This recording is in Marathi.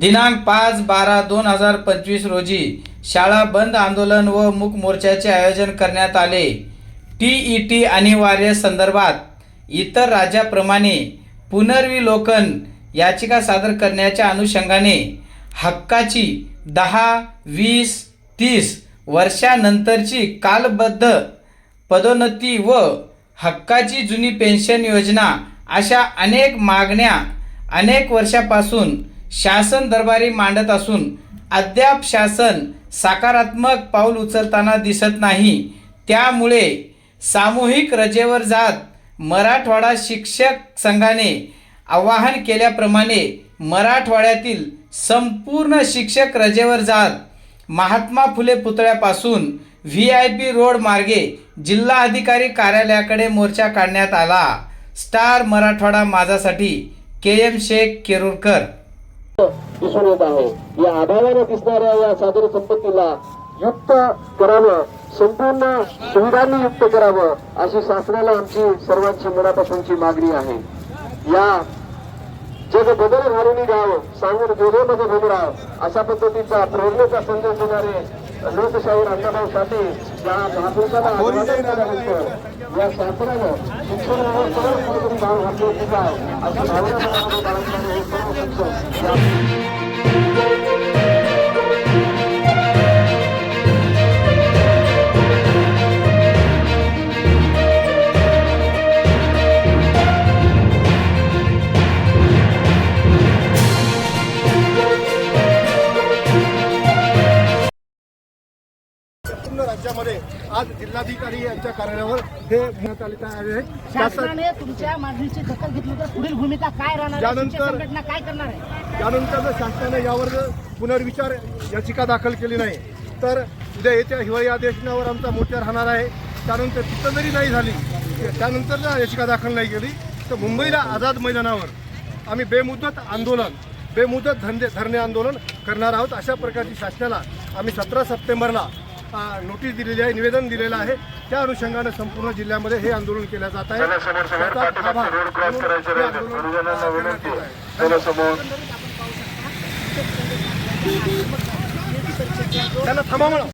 दिनांक पाच बारा दोन हजार पंचवीस रोजी शाळा बंद आंदोलन व मूक मोर्चाचे आयोजन करण्यात आले. टी ई टी अनिवार्य संदर्भात इतर राज्याप्रमाणे पुनर्विलोकन याचिका सादर करण्याच्या अनुषंगाने हक्काची दहा वीस तीस वर्षानंतरची कालबद्ध पदोन्नती व हक्काची जुनी पेन्शन योजना अशा अनेक मागण्या अनेक वर्षापासून शासन दरबारी मांडत असून अद्याप शासन सकारात्मक पाऊल उचलताना दिसत नाही. त्यामुळे सामूहिक रजेवर जात मराठवाडा शिक्षक संघाने आवाहन केल्याप्रमाणे मराठवाड्यातील संपूर्ण शिक्षक रजेवर जात महात्मा फुले पुतळ्यापासून व्ही आय पी रोड मार्गे जिल्हा अधिकारी कार्यालयाकडे मोर्चा काढण्यात आला. स्टार मराठवाडा माझासाठी के एम शेख केरुरकर. दिसून येत आहे. या अभावाने दिसणाऱ्या या सागरी संपत्तीला युक्त करावं संपूर्ण सुविधांनी युक्त करावं अशी शासनाला आमची सर्वांची मनापासूनची मागणी आहे. या जग बदल घालून गाव सांगून जोडे मध्ये राव अशा पद्धतीचा प्रेरणेचा संदेश देणारे लोकशाहीर अण्णाभाऊ साठे या महापुरुषाला अभिवादन केल्यानंतर या शासनानं शिक्षण व्यवस्थेवर कुठेतरी भाव घातले होते काय अशी भावना पूर्ण राज्यामध्ये आज जिल्हाधिकारी यांच्या कार्यालयावर हे घेण्यात आले आहे शासन शासनाने तुमच्या मागणीची दखल घेतली तर पुढील भूमिका काय राहणार? आहे? त्यानंतर- संघटना काय करणार आहे? त्यानंतर जर शासनाने यावर जर पुनर्विचार याचिका दाखल केली नाही तर उद्या येत्या हिवाळी अधिवेशनावर आमचा मोर्चा राहणार आहे. त्यानंतर तिथं जरी नाही झाली त्यानंतर जर याचिका दाखल नाही केली तर मुंबईला आझाद मैदानावर आम्ही बेमुदत आंदोलन बेमुदत धंदे धरणे आंदोलन करणार आहोत. अशा प्रकारची शासनाला आम्ही सतरा सप्टेंबरला नोटीस दिलेली आहे निवेदन दिलेलं आहे. त्या अनुषंगानं संपूर्ण जिल्ह्यामध्ये हे आंदोलन केलं जात आहे. त्याला थांबा म्हणा.